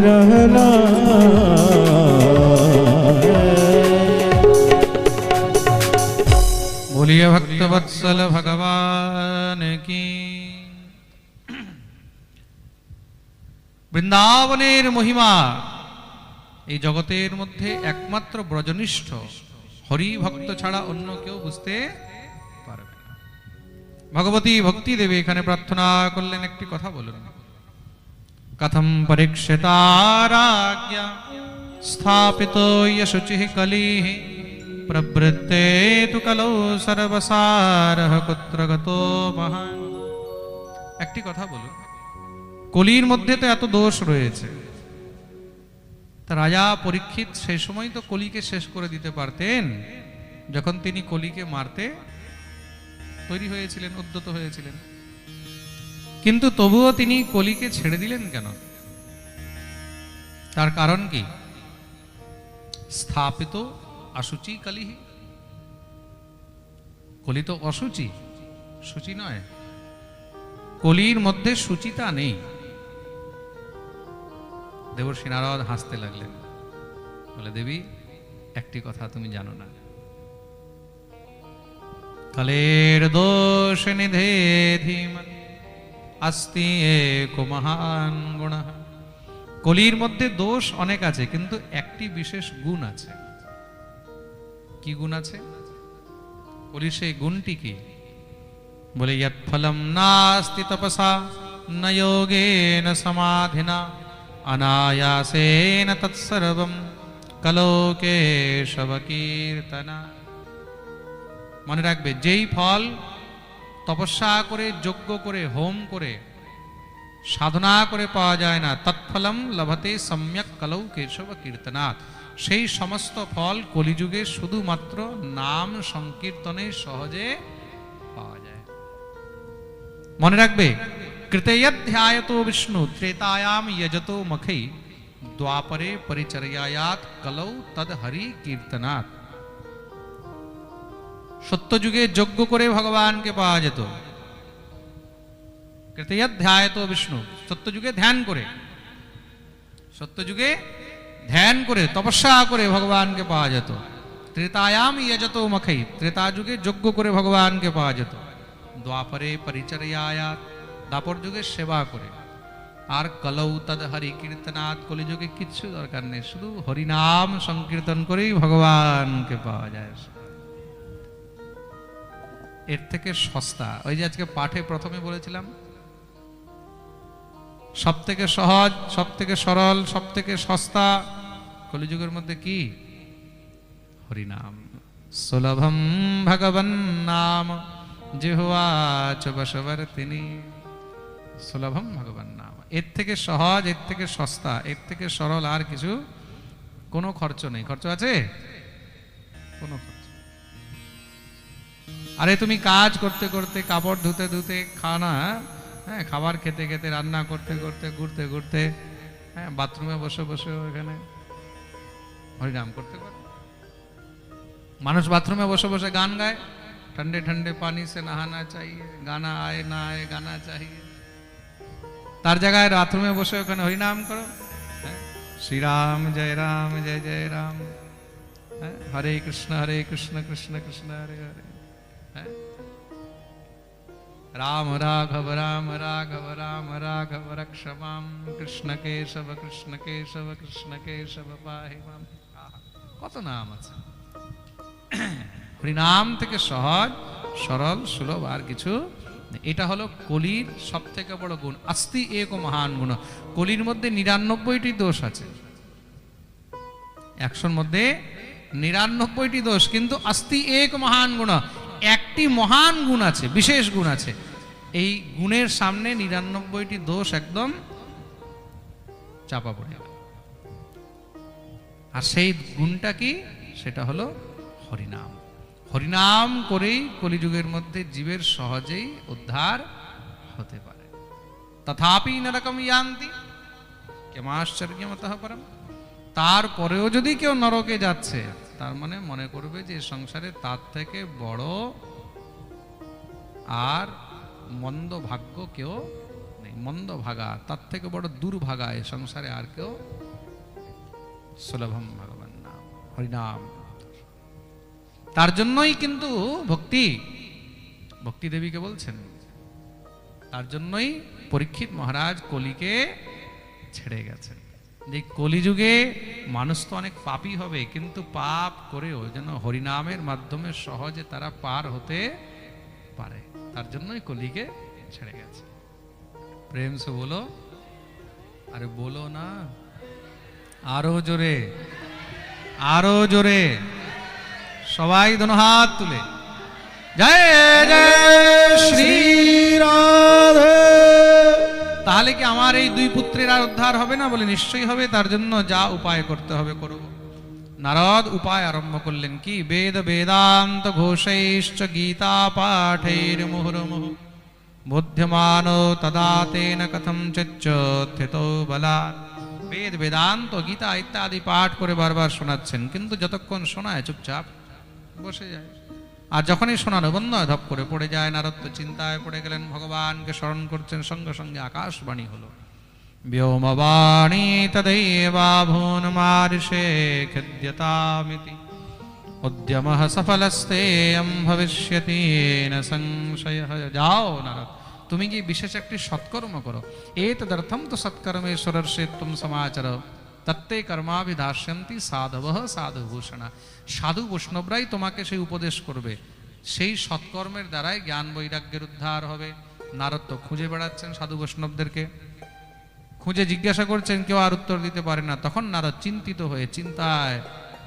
रहना बोलिए भक्तवत्सल भगवान की বৃন্দাবনের মহিমা এই জগতের মধ্যে একমাত্র ব্রজনিষ্ঠ হরি ভক্ত ছাড়া অন্য কেউ বুঝতে পারবে না ভগবতী ভক্তি দেবী এখানে প্রার্থনা করলেন একটি কথা বলুন কথম পরীক্ষিতারাজ্ঞা স্থাপিত শুচি কলি প্রবৃত্তে তু কলৌ সর্বসার কুত্র গত মহান একটি কথা বলুন। কলির মধ্যে তো এত দোষ রয়েছে। রাজা পরীক্ষিত সেই সময় তো কলিকে শেষ করে দিতে পারতেন। যখন তিনি কলিকে মারতে তৈরি হয়েছিলেন উদ্যত হয়েছিলেন। কিন্তু তবুও তিনি কলিকে ছেড়ে দিলেন কেন? তার কারণ কি? স্থাপিত আসুচি কালিহি। কলি তো অসুচি সূচি নয়। কলির মধ্যে সুচিতা নেই। দেবর্ষী নারদ হাসতে লাগলেন। বলে, দেবী, একটি কথা তুমি জানো না। কলের দোষ নিধে ধীমন আস্তি এক মহান গুণ। কলির মধ্যে দোষ অনেক আছে, কিন্তু একটি বিশেষ গুণ আছে। কি গুণ আছে? কলির সেই গুণটি কি? বলে ফলম নাস্তি তপসা, ন যোগেন সমাধিনা, অনায়াসেন তৎসর্বম কলোকে কীর্তনা মনে রাখবে, যেই ফল তপস্যা করে, যজ্ঞ করে, হোম করে, সাধনা করে পাওয়া যায় না। তৎফলম লভতে সম্যক কলৌ কেশব কীর্তনাথ সেই সমস্ত ফল কলিযুগে শুধুমাত্র নাম সংকীর্তনে সহজে পাওয়া যায়। মনে রাখবে, কৃতয়ধ্যায়তো বিষ্ণু, ত্রেতায়াম যজতো মখৈ, দ্বাপরে পরিচর্যায়াত কলৌ তদ হরি কীর্তনাথ সত্যযুগে যজ্ঞ করে ভগবানকে পাওয়া যেত। কৃতয়ধ্যায়ত বিষ্ণু, সত্যযুগে ধ্যান করে। সত্যযুগে ধ্যান করে, তপস্যা করে ভগবানকে পাওয়া যেত। ত্রেতায়াম যত মখই ত্রেতা যুগে যজ্ঞ করে ভগবানকে পাওয়া যেত। দ্বাপরে পরিচর্যায়াত দাপর যুগে সেবা করে। আর কলৌ তদ হরি কীর্তনাথ কলিযুগে কিচ্ছু দরকার নেই। শুধু হরিনাম সংকীর্তন করেই ভগবানকে পাওয়া যায়। এর থেকে সস্তা। ওই যে আজকে পাঠে প্রথমে বলেছিলাম সব থেকে সহজ সব থেকে সরল সব থেকে সস্তা কলিযুগের মধ্যে কি? হরিনাম। সুলভম ভগবান নাম বসবর তিনি সুলভম ভগবান নাম। এর থেকে সহজ, এর থেকে সস্তা, এর থেকে সরল আর কিছু কোনো খরচ নেই। খরচ আছে? কোনো খরচ আরে তুমি কাজ করতে করতে কাপড় ধুতে ধুতে খানা হ্যাঁ খাবার খেতে খেতে রান্না করতে করতে ঘুরতে ঘুরতে হ্যাঁ বাথরুমে বসে বসে এখানে হরিনাম করতে পারো মানুষ বাথরুমে বসে বসে গান গায় ठंडे ठंडे पानी से नहाना चाहिए गाना आए ना आए गाना चाहिए তার জায়গায় বাথরুমে বসে ওখানে হরিনাম করো হ্যাঁ, শ্রীরাম জয় রাম জয় জয় রাম হ্যাঁ, হরে কৃষ্ণ হরে কৃষ্ণ কৃষ্ণ কৃষ্ণ হরে হরে হ্যাঁ राम राघव राम राघव राम राघव रक्ष माम কৃষ্ণ কেশব কৃষ্ণ কেশব কৃষ্ণ কেশব পাহি মাম আহা, কত নাম আছে হরিনাম থেকে সহজ সরল সুলভ আর কিছু নেই। এটা হলো কলির সব থেকে বড় গুণ আস্তি এক মহান গুণ কলির মধ্যে নিরানব্বইটি দোষ আছে একশোর মধ্যে নিরানব্বইটি দোষ কিন্তু আস্তি এক মহান গুণ একটি মহান গুণ আছে, বিশেষ গুণ আছে। এই গুণের সামনে নিরানব্বইটি দোষ একদম চাপা পড়ে আর সেই গুণটা কি? সেটা হলো হরিনাম। হরিনাম করেই কলিযুগের মধ্যে জীবের সহজেই উদ্ধার হতে পারে। তথাপি নরকম ইয়ান্তি, কেমাশ্চর্যমত পরম। তারপরেও যদি কেউ নরকে যাচ্ছে তার মানে মনে করবে যে সংসারে তার থেকে বড় আর মন্দ ভাগ্য কেউ নেই। মন্দ ভাগা, তার থেকে বড় দুর্ভাগা এ সংসারে আর কেউ সুলভম ভগবান নাম, হরিনাম। তার জন্যই কিন্তু ভক্তি ভক্তি দেবীকে বলছেন, তার জন্যই পরীক্ষিত মহারাজ কলিকে ছেড়ে গেছেন। যে কলিযুগে মানুষ তো অনেক পাপই হবে, কিন্তু পাপ করেও যেন হরিনামের মাধ্যমে সহজে তারা পার হতে পারে। তার জন্যই কলিকে ছেড়ে গেছে। প্রেম সে বলো, আরে বলো না, আরও জোরে আরও জোরে, সবাই দোনো হাত তুলে। জয় জয়, শ্রী রাধে। তাহলে কি আমার এই দুই পুত্রের আর উদ্ধার হবে না বলে নিশ্চয়ই হবে? তার জন্য যা উপায় করতে হবে করব নারদ উপায় আরম্ভ করলেন কি? বেদ বেদান্ত ঘোষৈশ্চ গীতা পাঠৈর মুহুর্মুহ। বুদ্ধ্যমান তদা তেন কথম চিচ্ছিত বলাৎ। বেদ বেদান্ত গীতা ইত্যাদি পাঠ করে বারবার শোনাচ্ছেন, কিন্তু যতক্ষণ শোনায় চুপচাপ বসে যায়। আর যখনই শোনানো বন্ধ হয়, ধপ করে পড়ে যায় নারদ তো চিন্তায় পড়ে গেলেন ভগবানকে স্মরণ করছেন সঙ্গে সঙ্গে আকাশবাণী হলো व्योमवाणी तदैवाभून् मार्षे खिद्यतामिति उद्यमः सफलस्तेयं भविष्यति न संशयः যাও নারদ তুমি কি বিশেষ একটি সৎকর্ম করো এতদর্থম তো সৎকর্মেশ্বরের তুম সমাচার তত্তে কর্মাভিধাস্যন্তি সাধব সাধুভূষণা। সাধু বৈষ্ণবরাই তোমাকে সেই উপদেশ করবে। সেই সৎকর্মের দ্বারাই জ্ঞান বৈরাগ্যের উদ্ধার হবে। নারদ তো খুঁজে বেড়াচ্ছেন সাধু বৈষ্ণবদেরকে। খুঁজে জিজ্ঞাসা করছেন, কেউ আর উত্তর দিতে পারে না। তখন নারদ চিন্তিত হয়ে চিন্তায়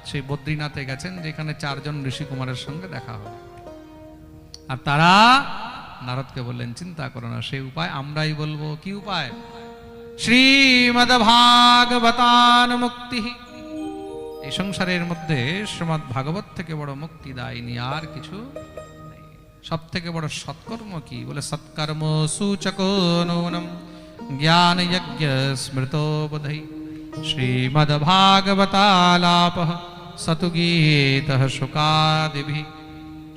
সেই বদ্রীনাথে গেছেন, যেখানে চারজন ঋষি কুমারের সঙ্গে দেখা হবে। আর তারা নারদকে বললেন, চিন্তা করো না, সেই উপায় আমরাই বলব। কি উপায়? শ্রীমদ ভাগবতান মুক্তি এই সংসারের মধ্যে শ্রীমদ ভাগবত থেকে বড় মুক্তিদায়িনী আর কিছু সব থেকে বড় সৎকর্ম কি বলে, সৎকর্ম সূচক নূনম জ্ঞান যজ্ঞ স্মৃত বোধই সতু গীত শুকাদিভি।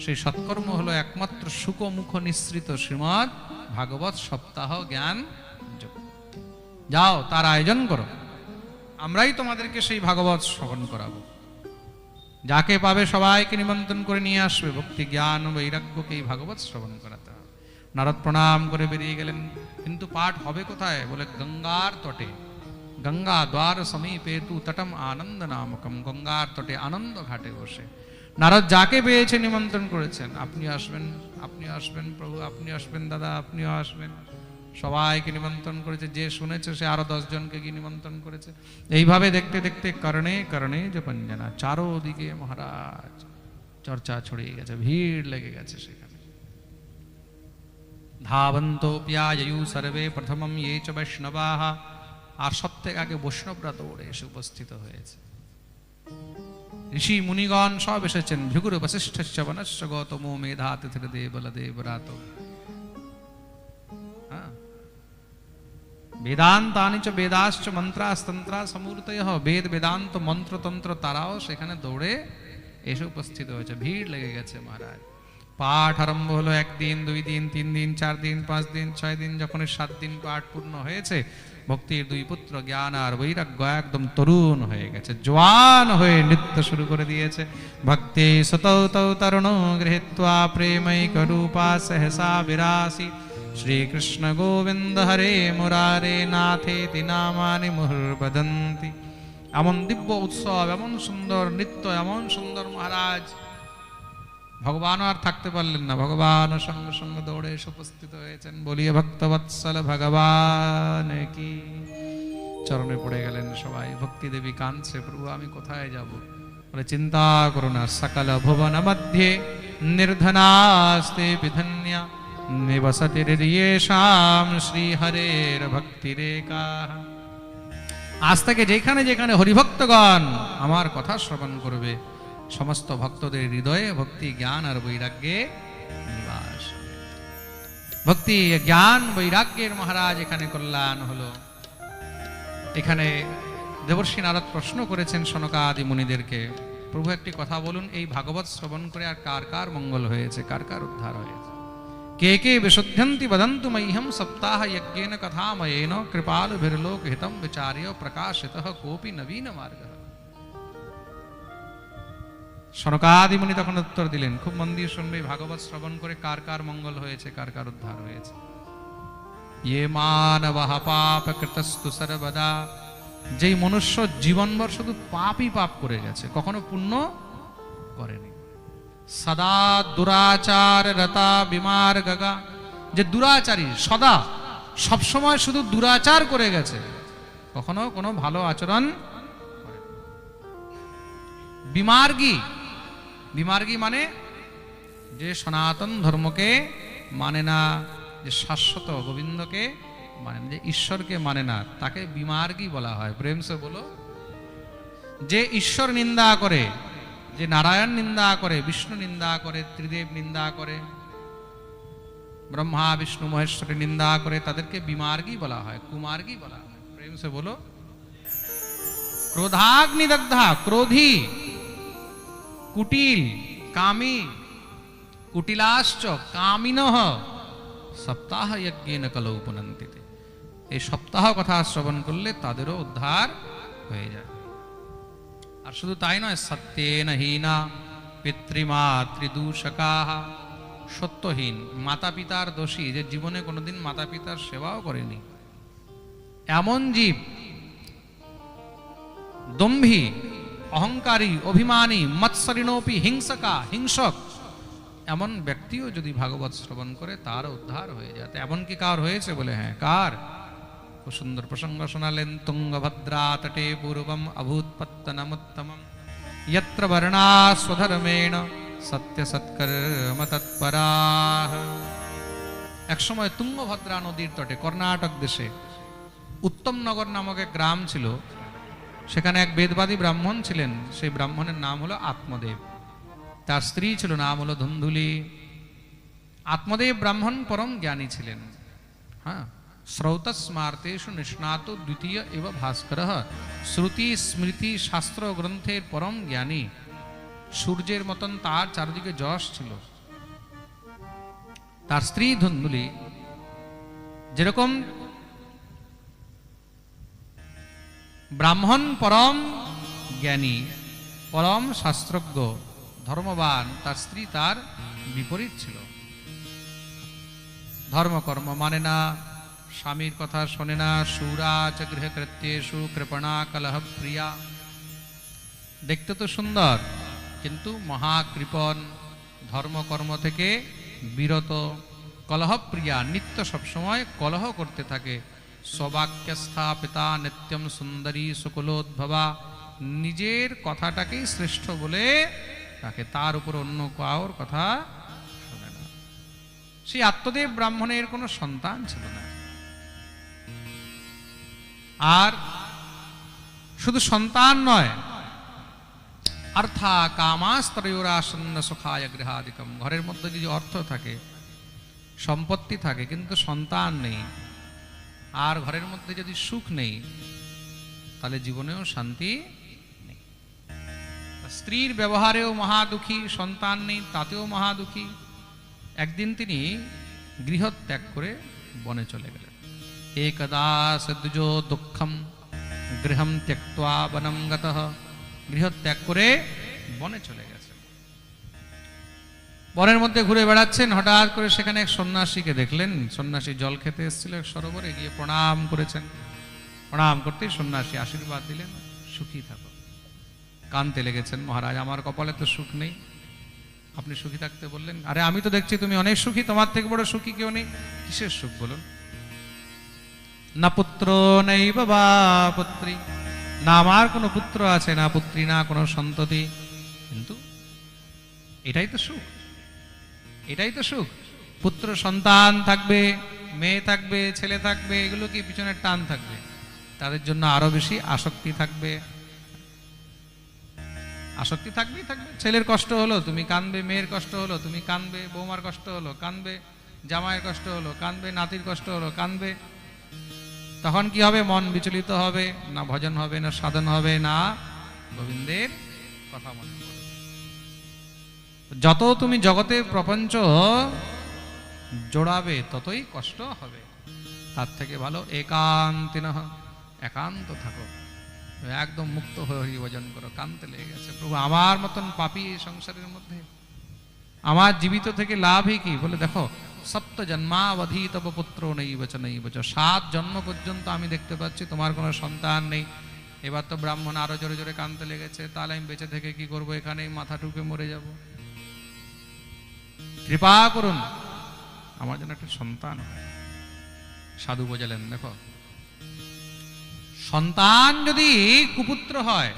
সেই সৎকর্ম হলো একমাত্র সুকমুখ নিঃসৃত শ্রীমদ ভাগবত সপ্তাহ জ্ঞান। যাও, তার আয়োজন করো। আমরাই তোমাদেরকে সেই ভাগবত শ্রবণ করাবো। যাকে পাবে সবাইকে নিমন্ত্রণ করে নিয়ে আসবে। ভক্তি, জ্ঞান বৈরাগ্যকে এই ভাগবত শ্রবণ করাতে হবে। নারদ প্রণাম করে বেরিয়ে গেলেন। কিন্তু পাঠ হবে কোথায়? বলে গঙ্গার তটে। গঙ্গা দ্বার সমীপে তু তটম আনন্দ নামকম। গঙ্গার তটে আনন্দ ঘাটে বসে। নারদ যাকে পেয়েছে নিমন্ত্রণ করেছেন আপনি আসবেন আপনি আসবেন প্রভু আপনি আসবেন দাদা, আপনিও আসবেন। সবাইকে নিমন্ত্রণ করেছে, যে শুনেছে সে আরও জনকে গিয়ে নিমন্ত্রণ করেছে। এইভাবে দেখতে দেখতে করণে করণে যে পঞ্জনা চারোদিকে মহারাজ চর্চা ছড়িয়ে গেছে, ভিড় লেগে গেছে সেখানে। ধাবন্ত ধাবন্তোপ্যায়ু সর্বে প্রথমম ইয়ে চ বৈষ্ণবাহ আর সব থেকে আগে বৈষ্ণবরা দৌড়ে এসে উপস্থিত হয়েছে। ঋষি মুনিগণ সব এসেছেন, ভৃগুর বশিষ্ঠ বনশ্চ গৌতমো মেধা তিথির দেবল দেবরাত। বেদান্তানি চ বেদাশ্চ মন্ত্রাস্তন্ত্রা সমূর্তয় বেদ বেদান্ত মন্ত্রতন্ত্র তারাও সেখানে দৌড়ে এসে উপস্থিত হয়েছে। ভিড় লেগে গেছে মহারাজ। পাঠ আরম্ভ হলো একদিন, দুই দিন, তিন দিন, চার দিন, পাঁচ দিন, ছয় দিন, যখন সাত দিন পাঠ পূর্ণ হয়েছে, ভক্তির দুই পুত্র জ্ঞান আর বৈরাগ্য একদম তরুণ হয়ে গেছে। জোয়ান হয়ে নৃত্য শুরু করে দিয়েছে। ভক্তি সতৌ তরুণ গৃহীত্বা প্রেমৈক রূপা সহসা বিরাসি। শ্রীকৃষ্ণ গোবিন্দ হরে মুরারে নাথেতি নামানি মুহুর্বদন্তি এমন দিব্য উৎসব এমন সুন্দর নৃত্য এমন সুন্দর মহারাজ ভগবানও আর থাকতে পারলেন না ভগবান সঙ্গে সঙ্গে দৌড়ে এসে উপস্থিত হয়েছেন বলিয়ে ভক্তবৎসল ভগবান কি চরণে পড়ে গেলেন সবাই ভক্তি দেবী কাঁদছে প্রভু আমি কোথায় যাব বলে চিন্তা করো না সকল ভুবন মধ্যে নির্ধনাস্তে বিধন্যা নিবসতিরিয়েশাম শ্রীহরের ভক্তিরেকা আজ থেকে যেখানে যেখানে হরিভক্তগণ আমার কথা শ্রবণ করবে, সমস্ত ভক্তদের হৃদয়ে ভক্তি, জ্ঞান আর বৈরাগ্যে নিবাস ভক্তি, জ্ঞান, বৈরাগ্যের মহারাজ এখানে কল্যাণ হলো। এখানে দেবর্ষী নারদ প্রশ্ন করেছেন সনকাদি মুনিদেরকে, প্রভু, একটি কথা বলুন, এই ভাগবত শ্রবণ করে আর কার কার মঙ্গল হয়েছে? কার কার উদ্ধার হয়েছে? के के विशुद्ध्यन्ति वदन्तु मह्यं सप्ताहयज्ञेन कथामयेन कृपालभिर्लोकहितं विचार्य प्रकाशितः कोऽपि नवीनमार्गः সনকাদিমণি তখন উত্তর দিলেন খুব মন দিয়ে শুনবে ভাগবত শ্রবণ করে কার কার মঙ্গল হয়েছে, কার কার উদ্ধার হয়েছে। ইয়ে মানব পাপ কৃতস্তু সর্বদা। যেই মনুষ্য জীবনভর শুধু পাপই পাপ করে গেছে, কখনো পুণ্য করেনি। সদা দুরাচার রতা বিমার গগা যে দুরাচারী সদা সবসময় শুধু দুরাচার করে গেছে কখনো কোনো ভালো আচরণ। বিমার্গী বিমার্গী মানে যে সনাতন ধর্মকে মানে না যে শাশ্বত গোবিন্দকে মানে না, যে ঈশ্বরকে মানে না তাকে বিমার্গী বলা হয় প্রেম সে বলো যে ঈশ্বর নিন্দা করে যে নারায়ণ নিন্দা করে, বিষ্ণু নিন্দা করে, ত্রিদেব নিন্দা করে, ব্রহ্মা, বিষ্ণু মহেশ্বরের নিন্দা করে, তাদেরকে বিমার্গী বলা হয়, কুমার্গী বলা হয়। প্রেম সে বলো ক্রোধাগ্নিদগ্ধা ক্রোধী, কুটিল, কামী, কুটিলাশ্চ, কামিনহ, সপ্তাহ যজ্ঞেন কল উপনন্তিতে এই সপ্তাহ কথা শ্রবণ করলে তাদেরও উদ্ধার হয়ে যায়। আর শুধু তাই নয়, সত্যেন হীনা পিতৃমাতৃদূষকা। সত্যহীন মাতা পিতার দোষী, যে জীবনে কোনোদিন মাতা পিতার সেবাও করেনি। এমন জীব, দম্ভী, অহংকারী, অভিমানী, মৎসরিণোপি, হিংসকা, হিংসক, এমন ব্যক্তিও যদি ভাগবত শ্রবণ করে, তার উদ্ধার হয়ে যায়। এমন কি কার হয়েছে বলে? হ্যাঁ কার? সুন্দর প্রসঙ্গ শোনালেন তুঙ্গভদ্রা তটে পূর্বম অভূৎপত্তনমুত্তমম যত্র বর্ণা স্বধর্মেণ সত্য সৎকর্ম তৎপরাহ একসময় তুঙ্গভদ্রা নদীর তটে কর্ণাটক দেশে উত্তমনগর নামক এক গ্রাম ছিল সেখানে এক বেদবাদী ব্রাহ্মণ ছিলেন সেই ব্রাহ্মণের নাম হলো আত্মদেব তার স্ত্রী ছিল নাম হলো ধুন্ধুলি আত্মদেব ব্রাহ্মণ পরম জ্ঞানী ছিলেন হ্যাঁ শ্রৌতস্মার্তেষু নিষ্ণাত দ্বিতীয় এব ভাস্কর শ্রুতি স্মৃতি শাস্ত্র গ্রন্থের পরম জ্ঞানী সূর্যের মতন তার চারদিকে যশ ছিল তার স্ত্রী ধুন্ধুলি যেরকম ব্রাহ্মণ পরম জ্ঞানী পরম শাস্ত্রজ্ঞ ধর্মবান তার স্ত্রী তার বিপরীত ছিল ধর্মকর্ম মানে না স্বামীর কথা শোনে না সুরাচ গৃহকৃত্যেষু কৃপণা কলহ প্রিয়া। দেখতে তো সুন্দর, কিন্তু মহাকৃপণ, ধর্মকর্ম থেকে বিরত। কলহপ্রিয়া নিত্য সবসময় কলহ করতে থাকে। সবাক্য স্থাপিতা নিত্যম সুন্দরী সুকুলোদ্ভবা, নিজের কথাটাকেই শ্রেষ্ঠ বলে তাকে তার উপর অন্য কাউর কথা শোনে না। সেই আত্মদেব ব্রাহ্মণের কোনো সন্তান ছিল না। আর শুধু সন্তান নয় অর্থা কামাস্তরয়োরাসন্ন সুখায় গৃহাদিকম ঘরের মধ্যে যদি অর্থ থাকে, সম্পত্তি থাকে, কিন্তু সন্তান নেই, আর ঘরের মধ্যে যদি সুখ নেই, তাহলে জীবনেও শান্তি নেই। স্ত্রীর ব্যবহারেও মহাদুখী, সন্তান নেই, তাতেও মহাদুখী। একদিন তিনি গৃহত্যাগ করে বনে চলে গেলেন। একদা সদ্জো দুঃখম গৃহম ত্যক্তা বনম গতঃ গৃহ ত্যাগ করে বনে চলে গেছে। বনের মধ্যে ঘুরে বেড়াচ্ছেন, হঠাৎ করে সেখানে এক সন্ন্যাসীকে দেখলেন। সন্ন্যাসী জল খেতে এসেছিল এক সরোবরে, গিয়ে প্রণাম করেছেন। প্রণাম করতেই সন্ন্যাসী আশীর্বাদ দিলেন, সুখী থাকো। কানতে লেগেছেন, মহারাজ, আমার কপালে তো সুখ নেই। আপনি সুখী থাকতে বললেন, আরে, আমি তো দেখছি তুমি অনেক সুখী, তোমার থেকে বড় সুখী কেউ নেই। কিসের সুখ বলুন? না পুত্র নেই বাবা পুত্রী। না আমার কোনো পুত্র আছে, না পুত্রী, না কোনো সন্ততি। কিন্তু এটাই তো সুখ। এটাই তো সুখ। পুত্র সন্তান থাকবে, মেয়ে থাকবে, ছেলে থাকবে, এগুলো কি পিছনের টান থাকবে? তাদের জন্য আরও বেশি আসক্তি থাকবে। আসক্তি থাকবেই থাকবে। ছেলের কষ্ট হলো, তুমি কানবে, মেয়ের কষ্ট হলো, তুমি কানবে, বৌমার কষ্ট হলো, কানবে, জামাইয়ের কষ্ট হলো, কানবে, নাতির কষ্ট হলো, কানবে। তখন কি হবে? মন বিচলিত হবে, না ভজন হবে, না সাধন হবে, না গোবিন্দের কথা মনে। যত তুমি জগতে প্রপঞ্চ জোড়াবে, ততই কষ্ট হবে। তার থেকে ভালো একান্তিন একান্ত থাকো। একদম মুক্ত হয়ে হরি ভজন করো কান্তে লেগে গেছে। প্রভু, আমার মতন পাপি এই সংসারের মধ্যে, আমার জীবিত থেকে লাভই কি? বলে দেখো সপ্ত জন্মাবধি তব পুত্র নেই বচ নেই বচ সাত জন্ম পর্যন্ত আমি দেখতে পাচ্ছি, তোমার কোনো সন্তান নেই। এবার তো ব্রাহ্মণ আরও জোরে জোরে কানতে লেগেছে, তাহলে আমি বেঁচে থেকে কি করব? এখানেই মাথা টুকে মরে যাব। কৃপা করুন, আমার জন্য একটা সন্তান সাধু বোঝালেন দেখো, সন্তান যদি কুপুত্র হয়